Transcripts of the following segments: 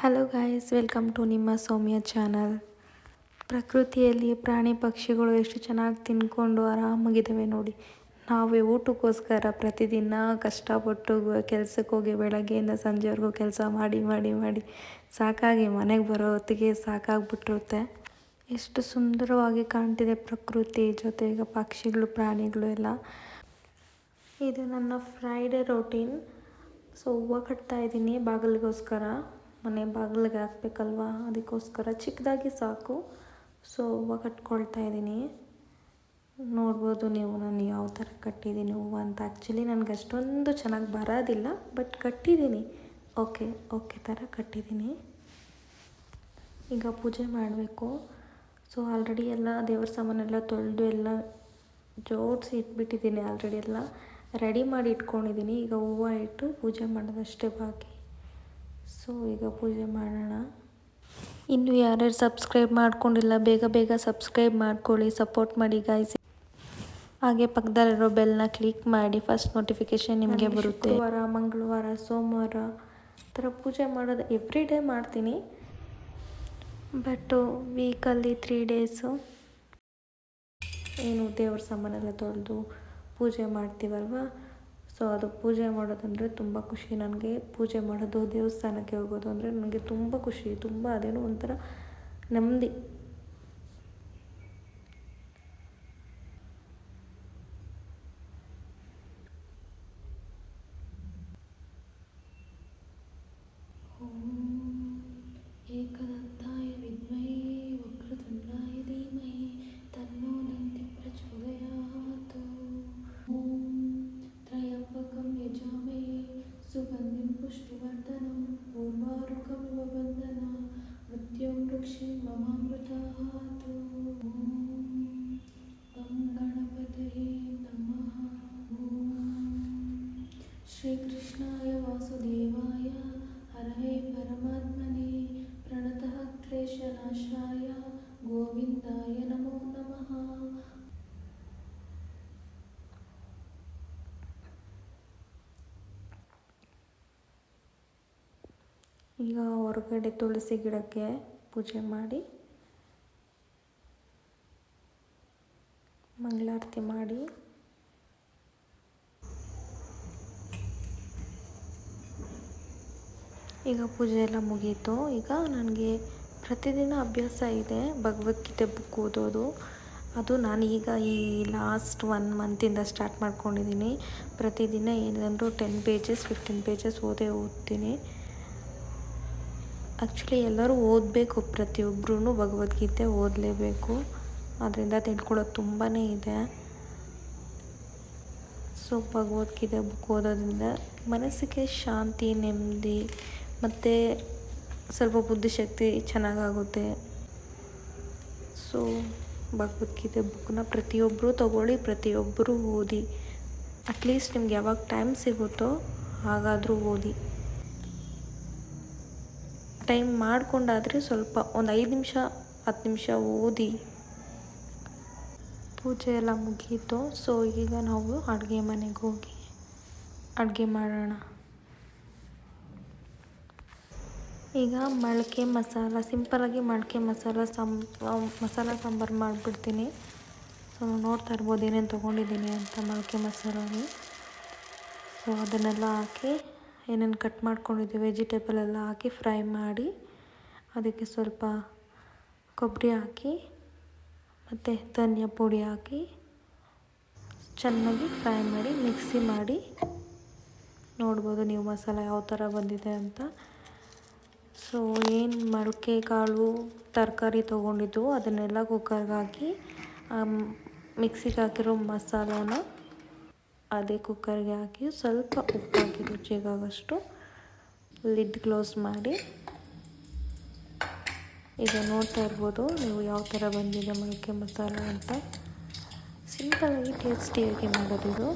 Hello guys welcome to ನಿಮ್ಮ ಸೌಮ್ಯ channel ಪ್ರಕೃತಿಯಲ್ಲಿ ಪ್ರಾಣಿ ಪಕ್ಷಿಗಳು ಎಷ್ಟು ಚೆನ್ನಾಗಿ ತಿನ್ಕೊಂಡು ಆರಾಮಾಗಿದ್ದಾವೆ ನೋಡಿ. ನಾವೇ ಊಟಕ್ಕೋಸ್ಕರ ಪ್ರತಿದಿನ ಕಷ್ಟಪಟ್ಟು ಕೆಲಸಕ್ಕೆ ಹೋಗಿ ಬೆಳಗ್ಗೆಯಿಂದ ಸಂಜೆವರೆಗೂ ಕೆಲಸ ಮಾಡಿ ಮಾಡಿ ಮಾಡಿ ಸಾಕಾಗಿ ಮನೆಗೆ ಬರೋ ಹೊತ್ತಿಗೆ ಸಾಕಾಗ್ಬಿಟ್ಟಿರುತ್ತೆ. ಎಷ್ಟು ಸುಂದರವಾಗಿ ಕಾಣ್ತಿದೆ ಪ್ರಕೃತಿ ಜೊತೆಗೆ ಪಕ್ಷಿಗಳು, ಪ್ರಾಣಿಗಳು ಎಲ್ಲ. ಇದು ನನ್ನ ಫ್ರೈಡೇ ರೊಟೀನ್ ಸೊ ಹೂವು ಕಟ್ತಾ ಇದ್ದೀನಿ ಬಾಗಿಲಿಗೋಸ್ಕರ. ಮನೆ ಬಾಗಿಲಿಗೆ ಹಾಕ್ಬೇಕಲ್ವ? ಅದಕ್ಕೋಸ್ಕರ ಚಿಕ್ಕದಾಗಿ ಸಾಕು. ಸೊ ಹೂವು ಕಟ್ಕೊಳ್ತಾ ಇದ್ದೀನಿ. ನೋಡ್ಬೋದು ನೀವು ನಾನು ಯಾವ ಥರ ಕಟ್ಟಿದ್ದೀನಿ ಹೂವು ಅಂತ. ಆ್ಯಕ್ಚುಲಿ ನನಗೆ ಅಷ್ಟೊಂದು ಚೆನ್ನಾಗಿ ಬರೋದಿಲ್ಲ ಬಟ್ ಕಟ್ಟಿದ್ದೀನಿ. ಓಕೆ ಓಕೆ ಥರ ಕಟ್ಟಿದ್ದೀನಿ. ಈಗ ಪೂಜೆ ಮಾಡಬೇಕು. ಸೊ ಆಲ್ರೆಡಿ ಎಲ್ಲ ದೇವ್ರ ಸಾಮಾನೆಲ್ಲ ತೊಳೆದು ಎಲ್ಲ ಜೋಡಿಸಿ ಇಟ್ಬಿಟ್ಟಿದ್ದೀನಿ ಆಲ್ರೆಡಿ ಎಲ್ಲ. ರೆಡಿ ಮಾಡಿ ಇಟ್ಕೊಂಡಿದ್ದೀನಿ. ಈಗ ಹೂವು ಇಟ್ಟು ಪೂಜೆ ಮಾಡೋದಷ್ಟೇ ಬಾಕಿ. ಸೊ ಈಗ ಪೂಜೆ ಮಾಡೋಣ. ಇನ್ನು ಯಾರ್ಯಾರು ಸಬ್ಸ್ಕ್ರೈಬ್ ಮಾಡ್ಕೊಂಡಿಲ್ಲ ಬೇಗ ಬೇಗ ಸಬ್ಸ್ಕ್ರೈಬ್ ಮಾಡ್ಕೊಳ್ಳಿ ಸಪೋರ್ಟ್ ಮಾಡಿ ಗಾಯ್ಸ್ ಹಾಗೆ ಪಕ್ಕದಲ್ಲಿರೋ ಬೆಲ್ನ ಕ್ಲಿಕ್ ಮಾಡಿ ಫಸ್ಟ್ ನೋಟಿಫಿಕೇಶನ್ ನಿಮಗೆ ಬರುತ್ತೆ. ವಾರ ಮಂಗಳವಾರ ಸೋಮವಾರ ಥರ ಪೂಜೆ ಮಾಡೋದು ಎವ್ರಿ ಡೇ ಮಾಡ್ತೀನಿ. ಬಟ್ಟು ವೀಕಲ್ಲಿ ತ್ರೀ ಡೇಸು ಏನು ದೇವ್ರ ಸಾಮಾನೆಲ್ಲ ತೊಳೆದು ಪೂಜೆ ಮಾಡ್ತೀವಲ್ವ? ಸೊ ಅದು ಪೂಜೆ ಮಾಡೋದಂದರೆ ತುಂಬ ಖುಷಿ. ನನಗೆ ಪೂಜೆ ಮಾಡೋದು ದೇವಸ್ಥಾನಕ್ಕೆ ಹೋಗೋದು ಅಂದರೆ ನನಗೆ ತುಂಬ ಖುಷಿ. ತುಂಬ ಅದೇನೋ ಒಂಥರ ನೆಮ್ಮದಿ. श्रीकृष्णाय वासुदेवाय हरहे परमात्मने प्रणतः क्लेशनाशाय गोविन्दाय नमो नमः ಈಗ ಹೊರಗಡೆ ತುಳಸಿ ಗಿಡಕ್ಕೆ ಪೂಜೆ ಮಾಡಿ ಮಂಗಳಾರತಿ ಮಾಡಿ ಈಗ ಪೂಜೆ ಎಲ್ಲ ಮುಗೀತು. ಈಗ ನನಗೆ ಪ್ರತಿದಿನ ಅಭ್ಯಾಸ ಇದೆ ಭಗವದ್ಗೀತೆ ಬುಕ್ ಓದೋದು. ಅದು ನಾನು ಈಗ ಈ ಲಾಸ್ಟ್ ಒನ್ ಮಂತಿಂದ ಸ್ಟಾರ್ಟ್ ಮಾಡ್ಕೊಂಡಿದ್ದೀನಿ ಪ್ರತಿದಿನ ಏನಂದರೂ ಟೆನ್ ಪೇಜಸ್ ಫಿಫ್ಟೀನ್ ಪೇಜಸ್ ಓದೇ ಓದ್ತೀನಿ. ಆ್ಯಕ್ಚುಲಿ ಎಲ್ಲರೂ ಓದಬೇಕು ಪ್ರತಿಯೊಬ್ಬರೂ ಭಗವದ್ಗೀತೆ ಓದಲೇಬೇಕು. ಅದರಿಂದ ತಿಳ್ಕೊಳ್ಳೋದು ತುಂಬಾ ಇದೆ. ಸೊ ಭಗವದ್ಗೀತೆ ಬುಕ್ ಓದೋದ್ರಿಂದ ಮನಸ್ಸಿಗೆ ಶಾಂತಿ, ನೆಮ್ಮದಿ ಮತ್ತು ಸ್ವಲ್ಪ ಬುದ್ಧಿಶಕ್ತಿ ಚೆನ್ನಾಗಾಗುತ್ತೆ. ಸೊ ಭಗವದ್ಗೀತೆ ಬುಕ್ನ ಪ್ರತಿಯೊಬ್ಬರೂ ತಗೊಳ್ಳಿ ಪ್ರತಿಯೊಬ್ಬರೂ ಓದಿ. ಅಟ್ಲೀಸ್ಟ್ ನಿಮ್ಗೆ ಯಾವಾಗ ಟೈಮ್ ಸಿಗುತ್ತೋ ಹಾಗಾದರೂ ಓದಿ. ಟೈಮ್ ಮಾಡಿಕೊಂಡಾದರೆ ಸ್ವಲ್ಪ ಒಂದು ಐದು ನಿಮಿಷ, ಹತ್ತು ನಿಮಿಷ ಓದಿ. ಪೂಜೆ ಎಲ್ಲ ಮುಗೀತು. ಸೊ ಈಗ ನಾವು ಅಡುಗೆ ಮನೆಗೆ ಹೋಗಿ ಅಡುಗೆ ಮಾಡೋಣ. ಈಗ ಮೊಳಕೆ ಮಸಾಲ ಸಿಂಪಲಾಗಿ ಮೊಳಕೆ ಮಸಾಲ, ಸಾಂ ಮಸಾಲ ಸಾಂಬಾರು ಮಾಡಿಬಿಡ್ತೀನಿ. ಸೊ ನೋಡ್ತಾ ಇರ್ಬೋದು ಏನೇನು ತೊಗೊಂಡಿದ್ದೀನಿ ಅಂತ ಮೊಳಕೆ ಮಸಾಲಾಗಿ ಸೊ ಅದನ್ನೆಲ್ಲ ಹಾಕಿ, ಏನೇನು ಕಟ್ ಮಾಡ್ಕೊಂಡಿದ್ದೀವಿ ವೆಜಿಟೇಬಲ್ ಎಲ್ಲ ಹಾಕಿ ಫ್ರೈ ಮಾಡಿ, ಅದಕ್ಕೆ ಸ್ವಲ್ಪ ಕೊಬ್ಬರಿ ಹಾಕಿ, ಮತ್ತು ಧನಿಯಾ ಪುಡಿ ಹಾಕಿ, ಚೆನ್ನಾಗಿ ಫ್ರೈ ಮಾಡಿ ಮಿಕ್ಸಿ ಮಾಡಿ, ನೋಡ್ಬೋದು ನೀವು ಮಸಾಲ ಯಾವ ಥರ ಬಂದಿದೆ ಅಂತ. ಸೊ ಏನು ಮೊಳಕೆ ಕಾಳು ತರಕಾರಿ ತೊಗೊಂಡಿದ್ದು ಅದನ್ನೆಲ್ಲ ಕುಕ್ಕರ್ಗೆ ಹಾಕಿ ಮಿಕ್ಸಿಗೆ ಹಾಕಿರೋ ಮಸಾಲಾನ ಅದೇ ಕುಕ್ಕರ್ಗೆ ಹಾಕಿ ಸ್ವಲ್ಪ ಉಪ್ಪು ಹಾಕಿ ರುಚಿಗಾಗಷ್ಟು ಲಿಡ್ ಕ್ಲೋಸ್ ಮಾಡಿ. ಈಗ ನೋಡ್ತಾ ಇರ್ಬೋದು ನೀವು ಯಾವ ಥರ ಬಂದಿದೆ ಮೊಳಕೆ ಮಸಾಲ ಅಂತ. ಸಿಂಪಲಾಗಿ ಟೇಸ್ಟಿಯಾಗಿ ಮಾಡೋದಿದು.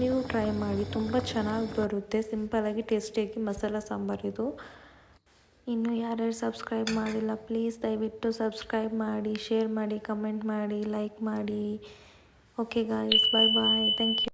ನೀವು ಟ್ರೈ ಮಾಡಿ, ತುಂಬ ಚೆನ್ನಾಗಿ ಬರುತ್ತೆ. ಸಿಂಪಲಾಗಿ ಟೇಸ್ಟಿಯಾಗಿ ಮಸಾಲ ಸಾಂಬಾರಿದು ಇನ್ನು ಯಾರ್ಯಾರು ಸಬ್ಸ್ಕ್ರೈಬ್ ಮಾಡಿಲ್ಲ ಪ್ಲೀಸ್ ದಯವಿಟ್ಟು ಸಬ್ಸ್ಕ್ರೈಬ್ ಮಾಡಿ ಶೇರ್ ಮಾಡಿ ಕಮೆಂಟ್ ಮಾಡಿ ಲೈಕ್ ಮಾಡಿ. Okay guys bye bye thank you.